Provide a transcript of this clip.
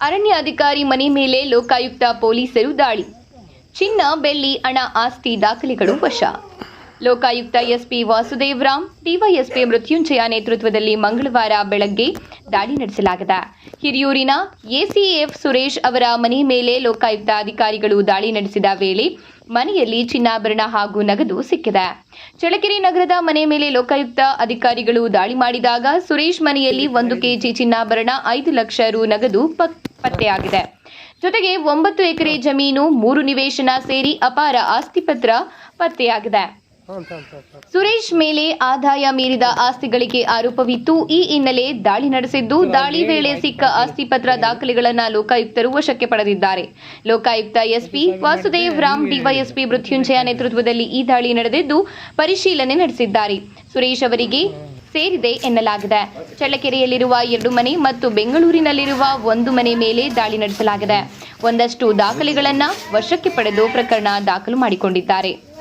ಅರಣ್ಯ ಅಧಿಕಾರಿ ಮನೆ ಮೇಲೆ ಲೋಕಾಯುಕ್ತ ಪೊಲೀಸರು ದಾಳಿ. ಚಿನ್ನ ಬೆಳ್ಳಿ ಹಣ ಆಸ್ತಿ ದಾಖಲೆಗಳು ವಶ. ಲೋಕಾಯುಕ್ತ ಎಸ್ಪಿ ವಾಸುದೇವ್ ರಾಮ್ ಡಿವೈಎಸ್ಪಿ ಮೃತ್ಯುಂಜಯ ನೇತೃತ್ವದಲ್ಲಿ ಮಂಗಳವಾರ ಬೆಳಗ್ಗೆ ದಾಳಿ ನಡೆಸಲಾಗಿದೆ. ಹಿರಿಯೂರಿನ ಎಸಿಎಫ್ ಸುರೇಶ್ ಅವರ ಮನೆ ಮೇಲೆ ಲೋಕಾಯುಕ್ತ ಅಧಿಕಾರಿಗಳು ದಾಳಿ ನಡೆಸಿದ ವೇಳೆ ಮನೆಯಲ್ಲಿ ಚಿನ್ನಾಭರಣ ಹಾಗೂ ನಗದು ಸಿಕ್ಕಿದೆ. ಚಳಕೆರೆ ನಗರದ ಮನೆ ಮೇಲೆ ಲೋಕಾಯುಕ್ತ ಅಧಿಕಾರಿಗಳು ದಾಳಿ ಮಾಡಿದಾಗ ಸುರೇಶ್ ಮನೆಯಲ್ಲಿ ಒಂದು ಕೆಜಿ ಚಿನ್ನಾಭರಣ, ಐದು ಲಕ್ಷ ರು ನಗದು ಪತ್ತೆಯಾಗಿದೆ. ಜೊತೆಗೆ ಒಂಬತ್ತು ಎಕರೆ ಜಮೀನು, ಮೂರು ನಿವೇಶನ ಸೇರಿ ಅಪಾರ ಆಸ್ತಿ ಪತ್ರ ಪತ್ತೆಯಾಗಿದೆ. ಸುರೇಶ್ ಮೇಲೆ ಆದಾಯ ಮೀರಿದ ಆಸ್ತಿಗಳಿಗೆ ಆರೋಪವಿತ್ತು. ಈ ಹಿನ್ನೆಲೆ ದಾಳಿ ನಡೆಸಿದ್ದು ದಾಳಿ ವೇಳೆ ಸಿಕ್ಕ ಆಸ್ತಿ ಪತ್ರ ದಾಖಲೆಗಳನ್ನು ಲೋಕಾಯುಕ್ತರು ವಶಕ್ಕೆ ಪಡೆದಿದ್ದಾರೆ. ಲೋಕಾಯುಕ್ತ ಎಸ್ಪಿ ವಾಸುದೇವ್ ರಾಮ್, ಡಿವೈಎಸ್ಪಿ ಮೃತ್ಯುಂಜಯ ನೇತೃತ್ವದಲ್ಲಿ ಈ ದಾಳಿ ನಡೆದಿದ್ದು ಪರಿಶೀಲನೆ ನಡೆಸಿದ್ದಾರೆ. ಸುರೇಶ್ ಅವರಿಗೆ ಸೇರಿದೆ ಎನ್ನಲಾಗಿದೆ. ಚಳ್ಳಕೆರೆಯಲ್ಲಿರುವ ಎರಡು ಮನೆ ಮತ್ತು ಬೆಂಗಳೂರಿನಲ್ಲಿರುವ ಒಂದು ಮನೆ ಮೇಲೆ ದಾಳಿ ನಡೆಸಲಾಗಿದೆ. ಒಂದಷ್ಟು ದಾಖಲೆಗಳನ್ನು ವಶಕ್ಕೆ ಪಡೆದು ಪ್ರಕರಣ ದಾಖಲು ಮಾಡಿಕೊಂಡಿದ್ದಾರೆ.